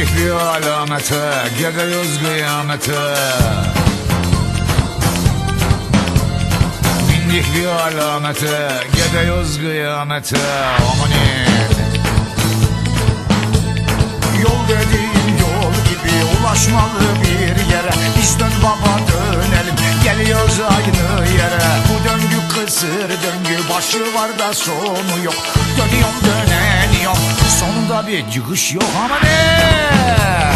bir alamete Gidiyoruz kıyamete. Bindik bir alamete Gidiyoruz kıyamete. Amanin Yol dediğin yol gibi ulaşmalı bir yere. Biz dön baba dönelim geliyoruz aynı yere. Bu döngü kısır döngü başı var da sonu yok. Dönüyorum ビエ塾塩浜です